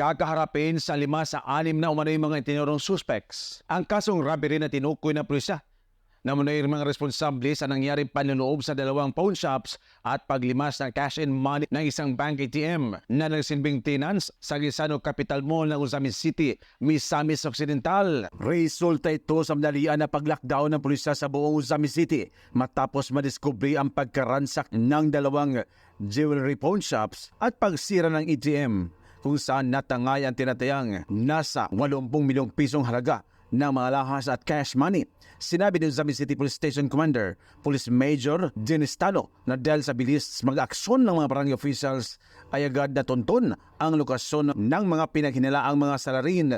kakaharapin sa lima sa anim na umano'y mga itinurong suspects. Ang kasong robbery na tinukoy ng pulisya Namunay mga responsable sa nangyaring panlunoob sa dalawang pawn shops at paglimas ng cash and money ng isang bank ATM na nagsilbing tenants sa Gisano Capital Mall ng Usamis City, Misamis Occidental. Resulta ito sa madalian na pag-lockdown ng pulisya sa buong Usamis City matapos madiskubre ang pagkaransak ng dalawang jewelry pawn shops at pagsira ng ATM kung saan natangay ang tinatayang nasa 80 milyong pisong halaga ng mga lahas at cash money. Sinabi ng Zami City Police Station Commander, Police Major Dennis Talo na dahil sa bilis mag-aksyon ng mga barangay officials ay agad na tunton ang lokasyon ng mga pinaghinalaang mga salarin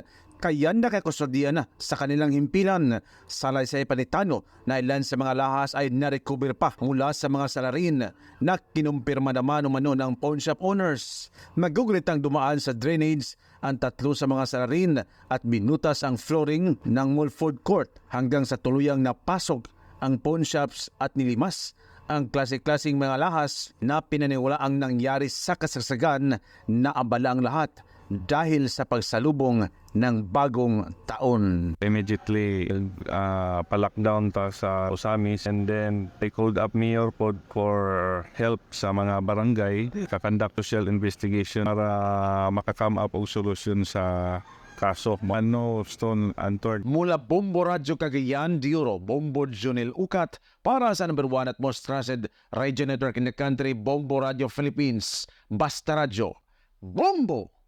kaya nakakusodian na sa kanilang himpilan. Salaysay panitano na ilan sa mga lahas ay narecover pa mula sa mga salarin na kinumpirma naman umano ng pawn shop owners. Magugulit ang dumaan sa drainage ang tatlo sa mga salarin at binutas ang flooring ng mall food court hanggang sa tuluyang napasok ang pawn shops at nilimas ang klase-klaseng mga lahas na pinaniwala ang nangyari sa kasagsagan na abala ang lahat dahil sa pagsalubong ng bagong taon. immediately uh, pa-lockdown ta sa Osamis and then they called up Mayor Pod for help sa mga barangay kakandak social investigation para makakam up og solusyon sa kaso. Ano stone untoward Mula Bombo Radyo Cagayan, Diuro, Bombo Junel Ukat, para sa number one at most trusted radio network in the country, Bombo Radio Philippines, Basta Radio, Bombo!